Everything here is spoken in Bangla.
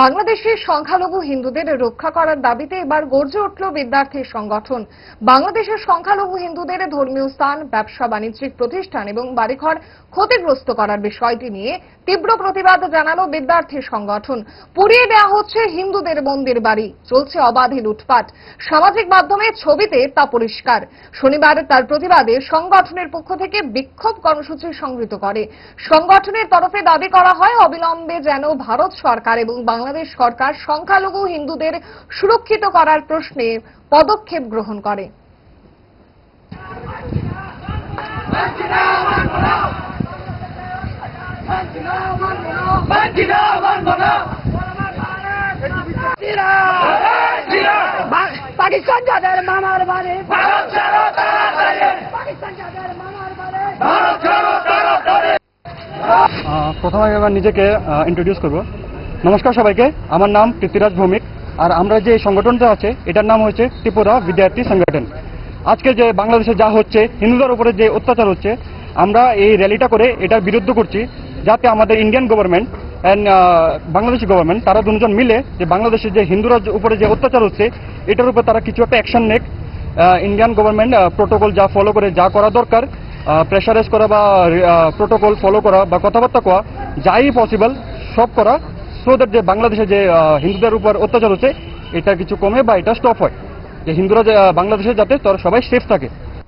বাংলাদেশের সংখ্যালঘু হিন্দুদের রক্ষা করার দাবিতে এবার গর্জে উঠল বিদ্যার্থী সংগঠন। বাংলাদেশের সংখ্যালঘু হিন্দুদের ধর্মীয় স্থান, ব্যবসা, বাণিজ্যিক প্রতিষ্ঠান এবং বাড়িঘর ক্ষতিগ্রস্ত করার বিষয়টি নিয়ে তীব্র প্রতিবাদ জানালো বিদ্যার্থী সংগঠন। পুড়িয়ে দেওয়া হচ্ছে হিন্দুদের মন্দির বাড়ি, চলছে অবাধে লুটপাট। সামাজিক মাধ্যমে ছবিতে তা পরিষ্কার। শনিবার তার প্রতিবাদে সংগঠনের পক্ষ থেকে বিক্ষোভ কর্মসূচি সংগৃহীত করে। সংগঠনের তরফে দাবি করা হয়, অবিলম্বে যেন ভারত সরকার এবং বাংলাদেশ সরকার সংখ্যালঘু হিন্দুদের সুরক্ষিত করার প্রশ্নে পদক্ষেপ গ্রহণ করে। প্রথমে আমার নিজেকে ইন্ট্রোডিউস করব। নমস্কার সবাইকে, আমার নাম পৃথ্বীরাজ ভৌমিক, আর আমরা যে সংগঠনটা আছে, এটার নাম হচ্ছে ত্রিপুরা বিদ্যার্থী সংগঠন। আজকে যে বাংলাদেশে যা হচ্ছে, হিন্দুদের উপরে যে অত্যাচার হচ্ছে, আমরা এই র্যালিটা করে এটার বিরুদ্ধ করছি, যাতে আমাদের Indian government and Bangladeshi government, তারা দুজন মিলে যে বাংলাদেশের যে হিন্দুরা উপরে যে অত্যাচার হচ্ছে, এটার উপর তারা কিছু একটা অ্যাকশন নেক। ইন্ডিয়ান গভর্নমেন্ট প্রোটোকল যা ফলো করে, যা করা দরকার প্রেশারাইজ করা বা প্রোটোকল ফলো করা বা কথাবার্তা করা যাই পসিবল সব করা সো দ্যাট যে বাংলাদেশে যে হিন্দুদের উপর অত্যাচার হচ্ছে, এটা কিছু কমে বা এটা স্টপ হয়। যে হিন্দুরা বাংলাদেশে যাতে তারা সবাই সেফ থাকে।